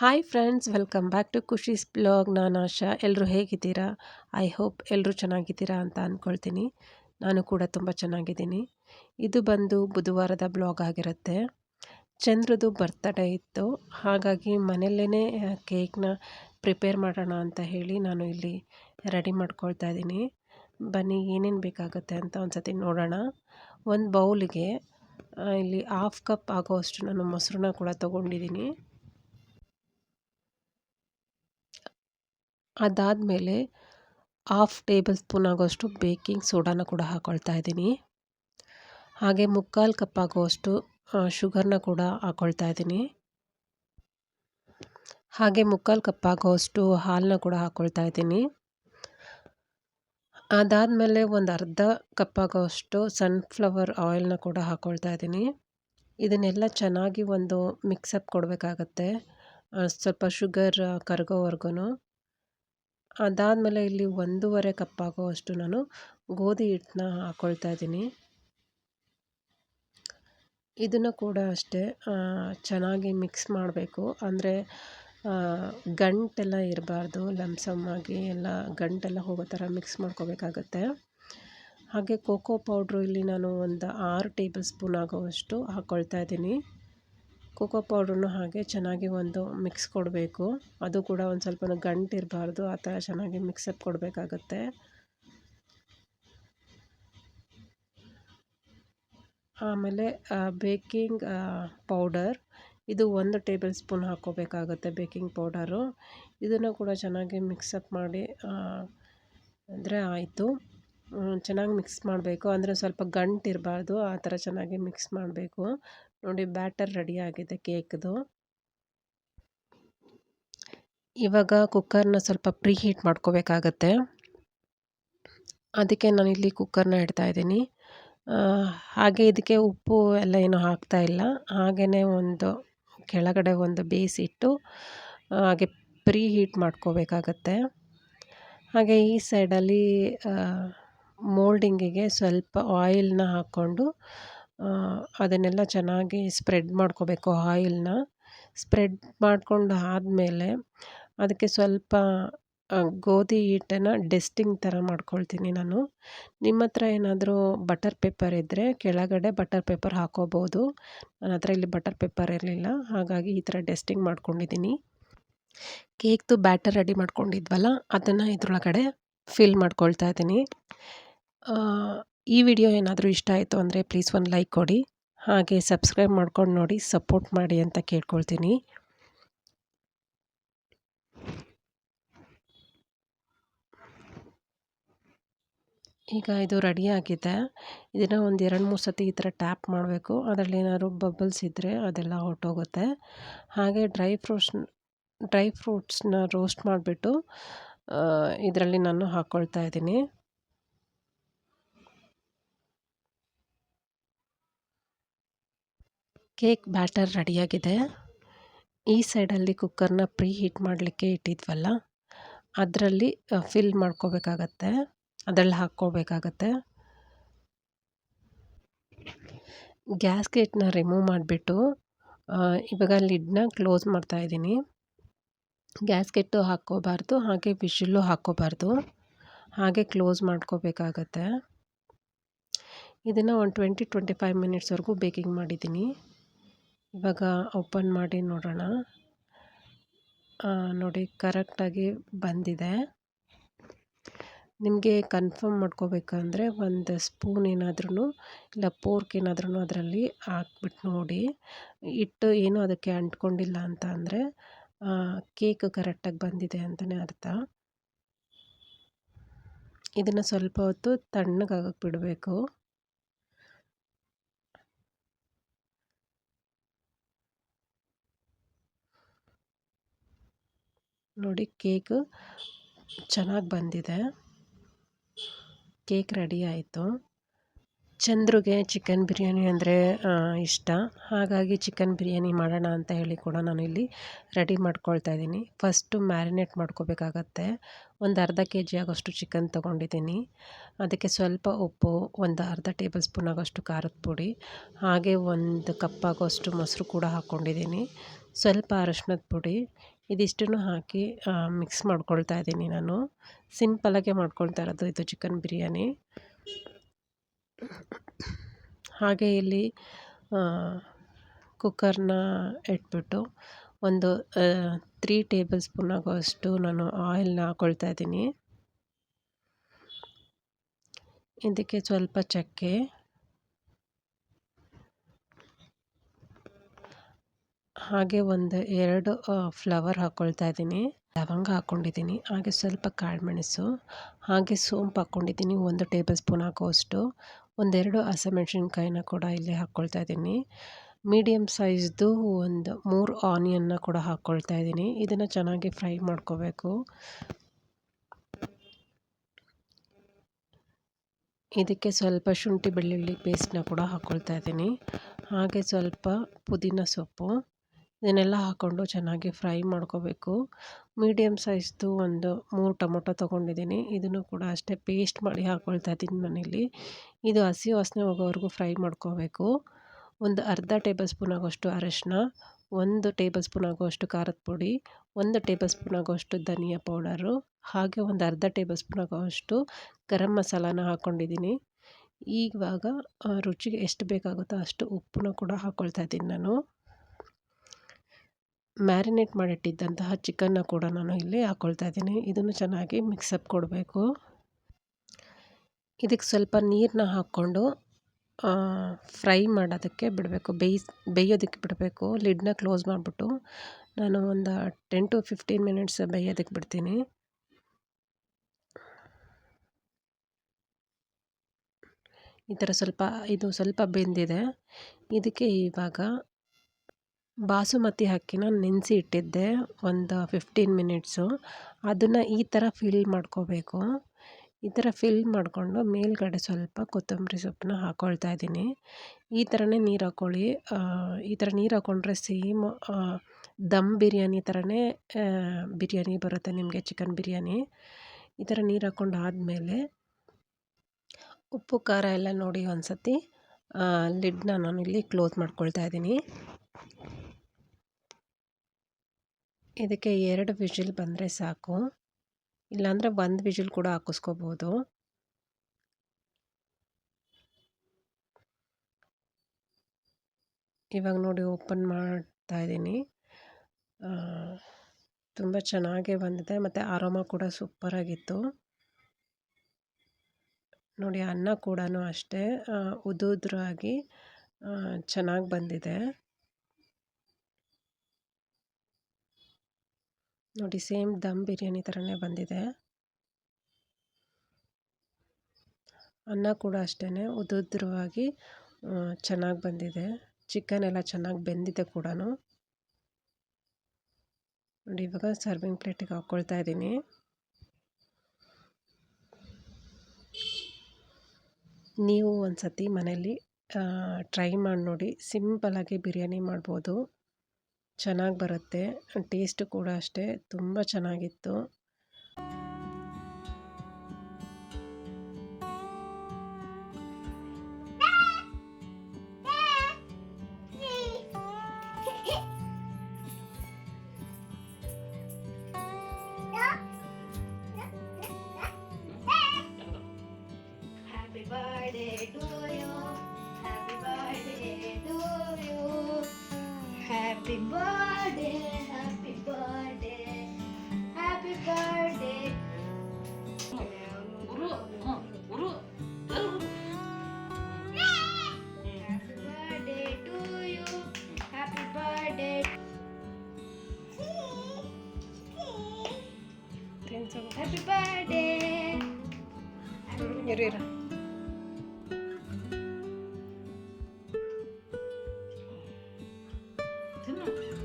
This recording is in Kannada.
Hi friends welcome back to Khushi's blog ನಾನು ಆಶಾ. ಎಲ್ಲರೂ ಹೇಗಿದ್ದೀರಾ? ಐ ಹೋಪ್ ಎಲ್ಲರೂ ಚೆನ್ನಾಗಿದ್ದೀರಾ ಅಂತ ಅಂದ್ಕೊಳ್ತೀನಿ ನಾನು ಕೂಡ ತುಂಬ ಚೆನ್ನಾಗಿದ್ದೀನಿ. ಇದು ಬಂದು ಬುಧವಾರದ ಬ್ಲಾಗ್ ಆಗಿರುತ್ತೆ. ಚಂದ್ರದು ಬರ್ತಡೇ ಇತ್ತು. ಹಾಗಾಗಿ ಮನೆಯಲ್ಲೇ ಕೇಕ್ನ ಪ್ರಿಪೇರ್ ಮಾಡೋಣ ಅಂತ ಹೇಳಿ ನಾನು ಇಲ್ಲಿ ರೆಡಿ ಮಾಡ್ಕೊಳ್ತಾ ಇದ್ದೀನಿ. ಬನ್ನಿ, ಏನೇನು ಬೇಕಾಗುತ್ತೆ ಅಂತ ಒಂದು ಸತಿ ನೋಡೋಣ. ಒಂದು ಬೌಲಿಗೆ ಇಲ್ಲಿ ಹಾಫ್ ಕಪ್ ಆಗೋವಷ್ಟು ನಾನು ಮೊಸರನ್ನ ಕೂಡ ತೊಗೊಂಡಿದ್ದೀನಿ. ಅದಾದಮೇಲೆ ಹಾಫ್ ಟೇಬಲ್ ಸ್ಪೂನ್ ಆಗೋಷ್ಟು ಬೇಕಿಂಗ್ ಸೋಡಾನ ಕೂಡ ಹಾಕ್ಕೊಳ್ತಾ ಇದ್ದೀನಿ. ಹಾಗೆ ಮುಕ್ಕಾಲು ಕಪ್ ಆಗುವಷ್ಟು ಶುಗರ್ನ ಕೂಡ ಹಾಕ್ಕೊಳ್ತಾ ಇದ್ದೀನಿ. ಹಾಗೆ ಮುಕ್ಕಾಲು ಕಪ್ ಆಗುವಷ್ಟು ಹಾಲನ್ನ ಕೂಡ ಹಾಕ್ಕೊಳ್ತಾ ಇದ್ದೀನಿ. ಅದಾದಮೇಲೆ ಒಂದು ಅರ್ಧ ಕಪ್ ಆಗೋಷ್ಟು ಸನ್ಫ್ಲವರ್ ಆಯಿಲ್ನ ಕೂಡ ಹಾಕ್ಕೊಳ್ತಾ ಇದ್ದೀನಿ. ಇದನ್ನೆಲ್ಲ ಚೆನ್ನಾಗಿ ಒಂದು ಮಿಕ್ಸಪ್ ಕೊಡಬೇಕಾಗತ್ತೆ. ಸ್ವಲ್ಪ ಶುಗರ್ ಕರಗೋವರೆಗೂ ಅದಾದಮೇಲೆ ಇಲ್ಲಿ ಒಂದೂವರೆ ಕಪ್ ಆಗುವಷ್ಟು ನಾನು ಗೋಧಿ ಹಿಟ್ಟನ್ನ ಹಾಕ್ಕೊಳ್ತಾ ಇದ್ದೀನಿ. ಇದನ್ನು ಕೂಡ ಅಷ್ಟೇ ಚೆನ್ನಾಗಿ ಮಿಕ್ಸ್ ಮಾಡಬೇಕು. ಅಂದರೆ ಗಂಟೆಲ್ಲ ಇರಬಾರ್ದು ಲಮ್ಸಮ್ಮಾಗಿ ಎಲ್ಲ ಗಂಟೆಲ್ಲ ಹೋಗೋ ಥರ ಮಿಕ್ಸ್ ಮಾಡ್ಕೋಬೇಕಾಗತ್ತೆ. ಹಾಗೆ ಕೋಕೋ ಪೌಡ್ರು ಇಲ್ಲಿ ನಾನು ಒಂದು ಆರು ಟೇಬಲ್ ಸ್ಪೂನ್ ಆಗೋವಷ್ಟು ಹಾಕ್ಕೊಳ್ತಾ ಇದ್ದೀನಿ. ಕೋಕೋ ಪೌಡ್ರನ್ನು ಹಾಗೆ ಚೆನ್ನಾಗಿ ಒಂದು ಮಿಕ್ಸ್ ಕೊಡಬೇಕು. ಅದು ಕೂಡ ಒಂದು ಸ್ವಲ್ಪ ಗಂಟು ಇರಬಾರ್ದು. ಆ ಥರ ಚೆನ್ನಾಗಿ ಮಿಕ್ಸಪ್ ಕೊಡಬೇಕಾಗತ್ತೆ. ಆಮೇಲೆ ಬೇಕಿಂಗ್ ಪೌಡರ್. ಇದು ಒಂದು ಟೇಬಲ್ ಸ್ಪೂನ್ ಹಾಕ್ಕೋಬೇಕಾಗತ್ತೆ ಬೇಕಿಂಗ್ ಪೌಡರು. ಇದನ್ನು ಕೂಡ ಚೆನ್ನಾಗಿ ಮಿಕ್ಸಪ್ ಮಾಡಿ ಅಂದರೆ ಆಯಿತು. ಚೆನ್ನಾಗಿ ಮಿಕ್ಸ್ ಮಾಡಬೇಕು. ಅಂದರೆ ಸ್ವಲ್ಪ ಗಂಟು ಇರಬಾರ್ದು. ಆ ಥರ ಚೆನ್ನಾಗಿ ಮಿಕ್ಸ್ ಮಾಡಬೇಕು. ನೋಡಿ ಬ್ಯಾಟರ್ ರೆಡಿ ಆಗಿದೆ ಕೇಕ್ದು. ಇವಾಗ ಕುಕ್ಕರ್ನ ಸ್ವಲ್ಪ ಪ್ರೀ ಹೀಟ್ ಮಾಡ್ಕೋಬೇಕಾಗತ್ತೆ. ಅದಕ್ಕೆ ನಾನು ಇಲ್ಲಿ ಕುಕ್ಕರ್ನ ಇಡ್ತಾ ಇದ್ದೀನಿ. ಹಾಗೆ ಇದಕ್ಕೆ ಉಪ್ಪು ಎಲ್ಲ ಏನೂ ಹಾಕ್ತಾ ಇಲ್ಲ. ಹಾಗೆಯೇ ಒಂದು ಕೆಳಗಡೆ ಒಂದು ಬೇಯಿಸಿಟ್ಟು ಹಾಗೆ ಪ್ರೀ ಹೀಟ್ ಮಾಡ್ಕೋಬೇಕಾಗತ್ತೆ. ಹಾಗೆ ಈ ಸೈಡಲ್ಲಿ ಮೋಲ್ಡಿಂಗಿಗೆ ಸ್ವಲ್ಪ ಆಯಿಲ್ನ ಹಾಕ್ಕೊಂಡು ಅದನ್ನೆಲ್ಲ ಚೆನ್ನಾಗಿ ಸ್ಪ್ರೆಡ್ ಮಾಡ್ಕೋಬೇಕು ಆಯಿಲ್ನ. ಸ್ಪ್ರೆಡ್ ಮಾಡಿಕೊಂಡು ಆದಮೇಲೆ ಅದಕ್ಕೆ ಸ್ವಲ್ಪ ಗೋಧಿ ಹಿಟ್ಟನ್ನ ಡೆಸ್ಟಿಂಗ್ ಥರ ಮಾಡ್ಕೊಳ್ತೀನಿ ನಾನು. ನಿಮ್ಮ ಹತ್ರ ಏನಾದರೂ ಬಟರ್ ಪೇಪರ್ ಇದ್ದರೆ ಕೆಳಗಡೆ ಬಟರ್ ಪೇಪರ್ ಹಾಕೋಬೋದು. ನನ್ನ ಹತ್ರ ಇಲ್ಲಿ ಬಟರ್ ಪೇಪರ್ ಇರಲಿಲ್ಲ, ಹಾಗಾಗಿ ಈ ಥರ ಡೆಸ್ಟಿಂಗ್ ಮಾಡ್ಕೊಂಡಿದ್ದೀನಿ. ಕೇಕ್ದು ಬ್ಯಾಟರ್ ರೆಡಿ ಮಾಡ್ಕೊಂಡಿದ್ವಲ್ಲ, ಅದನ್ನು ಇದ್ರೊಳಗಡೆ ಫಿಲ್ ಮಾಡ್ಕೊಳ್ತಾ ಇದ್ದೀನಿ. ಈ ವಿಡಿಯೋ ಏನಾದರೂ ಇಷ್ಟ ಆಯಿತು ಅಂದರೆ ಪ್ಲೀಸ್ ಒಂದು ಲೈಕ್ ಕೊಡಿ. ಹಾಗೆ ಸಬ್ಸ್ಕ್ರೈಬ್ ಮಾಡ್ಕೊಂಡು ನೋಡಿ ಸಪೋರ್ಟ್ ಮಾಡಿ ಅಂತ ಕೇಳ್ಕೊಳ್ತೀನಿ. ಈಗ ಇದು ರೆಡಿಯಾಗಿದೆ ಇದನ್ನು ಒಂದು ಎರಡು ಮೂರು ಸತಿ ಈ ಥರ ಟ್ಯಾಪ್ ಮಾಡಬೇಕು. ಅದರಲ್ಲಿ ಏನಾದ್ರು ಬಬಲ್ಸ್ ಇದ್ದರೆ ಅದೆಲ್ಲ ಹೊರಟೋಗುತ್ತೆ. ಹಾಗೆ ಡ್ರೈ ಫ್ರೂಟ್ಸ್ ಡ್ರೈ ಫ್ರೂಟ್ಸ್ನ ರೋಸ್ಟ್ ಮಾಡಿಬಿಟ್ಟು ಇದರಲ್ಲಿ ನಾನು ಹಾಕ್ಕೊಳ್ತಾ ಇದ್ದೀನಿ. ಕೇಕ್ ಬ್ಯಾಟರ್ ರೆಡಿಯಾಗಿದೆ. ಈ ಸೈಡಲ್ಲಿ ಕುಕ್ಕರ್ನ ಪ್ರೀ ಹೀಟ್ ಮಾಡಲಿಕ್ಕೆ ಇಟ್ಟಿದ್ವಲ್ಲ, ಅದರಲ್ಲಿ ಫಿಲ್ ಮಾಡ್ಕೋಬೇಕಾಗತ್ತೆ, ಅದರಲ್ಲಿ ಹಾಕ್ಕೋಬೇಕಾಗತ್ತೆ. ಗ್ಯಾಸ್ಗೆಟ್ನ ರಿಮೂವ್ ಮಾಡಿಬಿಟ್ಟು ಇವಾಗ ಲಿಡ್ನ ಕ್ಲೋಸ್ ಮಾಡ್ತಾಯಿದ್ದೀನಿ ಗ್ಯಾಸ್ಕೆಟ್ಟು ಹಾಕ್ಕೋಬಾರ್ದು, ಹಾಗೆ ವಿಶಿಲ್ಲು ಹಾಕ್ಕೋಬಾರ್ದು, ಹಾಗೆ ಕ್ಲೋಸ್ ಮಾಡ್ಕೋಬೇಕಾಗತ್ತೆ. ಇದನ್ನು ಒಂದು ಟ್ವೆಂಟಿ ಟ್ವೆಂಟಿ ಫೈವ್ ಮಿನಿಟ್ಸ್ವರೆಗೂ ಬೇಕಿಂಗ್ ಮಾಡಿದ್ದೀನಿ. ಇವಾಗ ಓಪನ್ ಮಾಡಿ ನೋಡೋಣ. ನೋಡಿ ಕರೆಕ್ಟಾಗಿ ಬಂದಿದೆ. ನಿಮಗೆ ಕನ್ಫರ್ಮ್ ಮಾಡ್ಕೋಬೇಕಂದ್ರೆ ಒಂದು ಸ್ಪೂನ್ ಏನಾದ್ರೂ ಇಲ್ಲ ಪೋರ್ಕ್ ಏನಾದ್ರೂ ಅದರಲ್ಲಿ ಹಾಕ್ಬಿಟ್ಟು ನೋಡಿ. ಇಟ್ಟು ಏನೂ ಅದಕ್ಕೆ ಅಂಟ್ಕೊಂಡಿಲ್ಲ ಅಂತ ಅಂದರೆ ಕೇಕ್ ಕರೆಕ್ಟಾಗಿ ಬಂದಿದೆ ಅಂತಲೇ ಅರ್ಥ. ಇದನ್ನು ಸ್ವಲ್ಪ ಹೊತ್ತು ತಣ್ಣಗಾಗಕ್ಕೆ ಬಿಡಬೇಕು. ನೋಡಿ ಕೇಕ್ ಚೆನ್ನಾಗಿ ಬಂದಿದೆ. ಕೇಕ್ ರೆಡಿ ಆಯಿತು. ಚಂದ್ರಿಗೆ ಚಿಕನ್ ಬಿರಿಯಾನಿ ಅಂದರೆ ಇಷ್ಟ. ಹಾಗಾಗಿ ಚಿಕನ್ ಬಿರಿಯಾನಿ ಮಾಡೋಣ ಅಂತ ಹೇಳಿ ಕೂಡ ನಾನು ಇಲ್ಲಿ ರೆಡಿ ಮಾಡ್ಕೊಳ್ತಾ ಇದ್ದೀನಿ. ಫಸ್ಟು ಮ್ಯಾರಿನೇಟ್ ಮಾಡ್ಕೋಬೇಕಾಗತ್ತೆ. ಒಂದು ಅರ್ಧ ಕೆ ಜಿ ಆಗೋಷ್ಟು ಚಿಕನ್ ತೊಗೊಂಡಿದ್ದೀನಿ. ಅದಕ್ಕೆ ಸ್ವಲ್ಪ ಉಪ್ಪು, ಒಂದು ಅರ್ಧ ಟೇಬಲ್ ಸ್ಪೂನ್ ಆಗೋಷ್ಟು ಖಾರದ ಪುಡಿ, ಹಾಗೆ ಒಂದು ಕಪ್ ಆಗೋಷ್ಟು ಮೊಸರು ಕೂಡ ಹಾಕ್ಕೊಂಡಿದ್ದೀನಿ. ಸ್ವಲ್ಪ ಅರಶಿನದ ಪುಡಿ ಇದಿಷ್ಟನ್ನು ಹಾಕಿ ಮಿಕ್ಸ್ ಮಾಡ್ಕೊಳ್ತಾ ಇದ್ದೀನಿ ನಾನು. ಸಿಂಪಲಾಗೆ ಮಾಡ್ಕೊಳ್ತಾ ಇರೋದು ಇದು ಚಿಕನ್ ಬಿರಿಯಾನಿ. ಹಾಗೆ ಇಲ್ಲಿ ಕುಕ್ಕರ್ನ ಇಟ್ಬಿಟ್ಟು ಒಂದು ತ್ರೀ ಟೇಬಲ್ ಸ್ಪೂನ್ ಆಗುವಷ್ಟು ನಾನು ಆಯಿಲ್ನ ಹಾಕ್ಕೊಳ್ತಾ ಇದ್ದೀನಿ. ಇದಕ್ಕೆ ಸ್ವಲ್ಪ ಚಕ್ಕೆ. ಹಾಗೆ ಒಂದು ಎರಡು ಫ್ಲವರ್ ಹಾಕ್ಕೊಳ್ತಾ ಇದ್ದೀನಿ. ಲವಂಗ ಹಾಕ್ಕೊಂಡಿದ್ದೀನಿ ಹಾಗೆ ಸ್ವಲ್ಪ ಕಾಳುಮೆಣಸು, ಹಾಗೆ ಸೋಂಪು ಹಾಕ್ಕೊಂಡಿದ್ದೀನಿ ಒಂದು ಟೇಬಲ್ ಸ್ಪೂನ್ ಹಾಕೋವಷ್ಟು. ಒಂದೆರಡು ಹಸಿಮೆಣ್ಸಿನ್ಕಾಯಿನ ಕೂಡ ಇಲ್ಲಿ ಹಾಕ್ಕೊಳ್ತಾ ಇದ್ದೀನಿ. ಮೀಡಿಯಮ್ ಸೈಜ್ದು ಒಂದು ಮೂರು ಆನಿಯನ್ನ ಕೂಡ ಹಾಕ್ಕೊಳ್ತಾ ಇದ್ದೀನಿ. ಇದನ್ನು ಚೆನ್ನಾಗಿ ಫ್ರೈ ಮಾಡ್ಕೋಬೇಕು. ಇದಕ್ಕೆ ಸ್ವಲ್ಪ ಶುಂಠಿ ಬೆಳ್ಳುಳ್ಳಿ ಪೇಸ್ಟನ್ನ ಕೂಡ ಹಾಕ್ಕೊಳ್ತಾ ಇದ್ದೀನಿ. ಹಾಗೆ ಸ್ವಲ್ಪ ಪುದೀನ ಸೊಪ್ಪು. ಇದನ್ನೆಲ್ಲ ಹಾಕ್ಕೊಂಡು ಚೆನ್ನಾಗಿ ಫ್ರೈ ಮಾಡ್ಕೋಬೇಕು. ಮೀಡಿಯಮ್ ಸೈಜ್ದು ಒಂದು ಮೂರು ಟೊಮೊಟೊ ತೊಗೊಂಡಿದ್ದೀನಿ. ಇದನ್ನು ಕೂಡ ಅಷ್ಟೇ ಪೇಸ್ಟ್ ಮಾಡಿ ಹಾಕ್ಕೊಳ್ತಾ ಇದ್ದೀನಿ ಮನೇಲಿ. ಇದು ಹಸಿ ವಾಸನೆ ಹೋಗೋವರೆಗೂ ಫ್ರೈ ಮಾಡ್ಕೋಬೇಕು. ಒಂದು ಅರ್ಧ ಟೇಬಲ್ ಸ್ಪೂನ್ ಆಗೋಷ್ಟು ಅರಶಿನ, ಒಂದು ಟೇಬಲ್ ಸ್ಪೂನ್ ಆಗೋಷ್ಟು ಖಾರದ ಪುಡಿ, ಒಂದು ಟೇಬಲ್ ಸ್ಪೂನ್ ಆಗೋಷ್ಟು ಧನಿಯಾ ಪೌಡರು, ಹಾಗೆ ಒಂದು ಅರ್ಧ ಟೇಬಲ್ ಸ್ಪೂನ್ ಆಗೋಷ್ಟು ಗರಂ ಮಸಾಲಾನ ಹಾಕ್ಕೊಂಡಿದ್ದೀನಿ ಇವಾಗ ರುಚಿಗೆ ಎಷ್ಟು ಬೇಕಾಗುತ್ತೋ ಅಷ್ಟು ಉಪ್ಪನ್ನು ಕೂಡ ಹಾಕ್ಕೊಳ್ತಾ ಇದ್ದೀನಿ ನಾನು. ಮ್ಯಾರಿನೇಟ್ ಮಾಡಿಟ್ಟಿದ್ದಂತಹ ಚಿಕನ್ನ ಕೂಡ ನಾನು ಇಲ್ಲಿ ಹಾಕ್ಕೊಳ್ತಾ ಇದ್ದೀನಿ. ಇದನ್ನು ಚೆನ್ನಾಗಿ ಮಿಕ್ಸಪ್ ಕೊಡಬೇಕು. ಇದಕ್ಕೆ ಸ್ವಲ್ಪ ನೀರನ್ನ ಹಾಕ್ಕೊಂಡು ಫ್ರೈ ಮಾಡೋದಕ್ಕೆ ಬಿಡಬೇಕು. ಬೇಯಿಸ್ ಬೇಯೋದಕ್ಕೆ ಬಿಡಬೇಕು. ಲಿಡ್ನ ಕ್ಲೋಸ್ ಮಾಡಿಬಿಟ್ಟು ನಾನು ಒಂದು ಟೆನ್ ಟು ಫಿಫ್ಟೀನ್ ಮಿನಿಟ್ಸ್ ಬೇಯೋದಕ್ಕೆ ಬಿಡ್ತೀನಿ. ಈ ಥರ ಸ್ವಲ್ಪ, ಇದು ಸ್ವಲ್ಪ ಬೆಂದಿದೆ. ಇದಕ್ಕೆ ಇವಾಗ ಬಾಸುಮತಿ ಅಕ್ಕಿನ ನೆನೆಸಿ ಇಟ್ಟಿದ್ದೆ, ಒಂದು ಫಿಫ್ಟೀನ್ ಮಿನಿಟ್ಸು ಅದನ್ನು ಈ ಥರ ಫಿಲ್ ಮಾಡ್ಕೋಬೇಕು. ಈ ಥರ ಫಿಲ್ ಮಾಡಿಕೊಂಡು ಮೇಲುಗಡೆ ಸ್ವಲ್ಪ ಕೊತ್ತಂಬರಿ ಸೊಪ್ಪನ್ನ ಹಾಕ್ಕೊಳ್ತಾ ಇದ್ದೀನಿ. ಈ ಥರನೇ ನೀರು ಹಾಕ್ಕೊಳ್ಳಿ ಈ ಥರ ನೀರು ಹಾಕ್ಕೊಂಡ್ರೆ ಸೇಮ್ ದಮ್ ಬಿರಿಯಾನಿ ಥರನೇ ಬಿರಿಯಾನಿ ಬರುತ್ತೆ ನಿಮಗೆ ಚಿಕನ್ ಬಿರಿಯಾನಿ. ಈ ಥರ ನೀರು ಹಾಕ್ಕೊಂಡು ಆದಮೇಲೆ ಉಪ್ಪು, ಖಾರ ಎಲ್ಲ ನೋಡಿ ಒಂದು ಸತಿ ಲಿಡ್ನ ಇಲ್ಲಿ ಕ್ಲೋಸ್ ಮಾಡ್ಕೊಳ್ತಾ ಇದ್ದೀನಿ. ಇದಕ್ಕೆ ಎರಡು ವಿಜಿಲ್ ಬಂದರೆ ಸಾಕು. ಇಲ್ಲಾಂದರೆ ಒಂದು ವಿಜಿಲ್ ಕೂಡ ಹಾಕಿಸ್ಕೋಬೋದು. ಇವಾಗ ನೋಡಿ ಓಪನ್ ಮಾಡ್ತಾ ಇದ್ದೀನಿ. ತುಂಬ ಚೆನ್ನಾಗೇ ಬಂದಿದೆ. ಮತ್ತು ಆರೋಮ ಕೂಡ ಸೂಪರಾಗಿತ್ತು ನೋಡಿ ಅನ್ನ ಕೂಡ ಅಷ್ಟೇ. ಉದುದ್ರಾಗಿ ಚೆನ್ನಾಗಿ ಬಂದಿದೆ. ನೋಡಿ ಸೇಮ್ ದಮ್ ಬಿರಿಯಾನಿ ಥರನೇ ಬಂದಿದೆ. ಅನ್ನ ಕೂಡ ಅಷ್ಟೇ ಉದುದ್ರವಾಗಿ ಚೆನ್ನಾಗಿ ಬಂದಿದೆ. ಚಿಕನ್ ಎಲ್ಲ ಚೆನ್ನಾಗಿ ಬೆಂದಿದೆ ಕೂಡ ನೋಡಿ, ಇವಾಗ ಸರ್ವಿಂಗ್ ಪ್ಲೇಟಿಗೆ ಹಾಕ್ಕೊಳ್ತಾ ಇದ್ದೀನಿ. ನೀವು ಒಂದು ಸತಿ ಮನೇಲಿ ಟ್ರೈ ಮಾಡಿ ನೋಡಿ. ಸಿಂಪಲ್ಲಾಗಿ ಬಿರಿಯಾನಿ ಮಾಡ್ಬೋದು. ಚೆನ್ನಾಗಿ ಬರುತ್ತೆ. ಟೇಸ್ಟ್ ಕೂಡ ಅಷ್ಟೇ. ತುಂಬ ಚೆನ್ನಾಗಿತ್ತು. Happy birthday, happy birthday, happy birthday. Uru, Guru, uru. Happy birthday to you. Happy birthday. Happy birthday. Happy birthday. না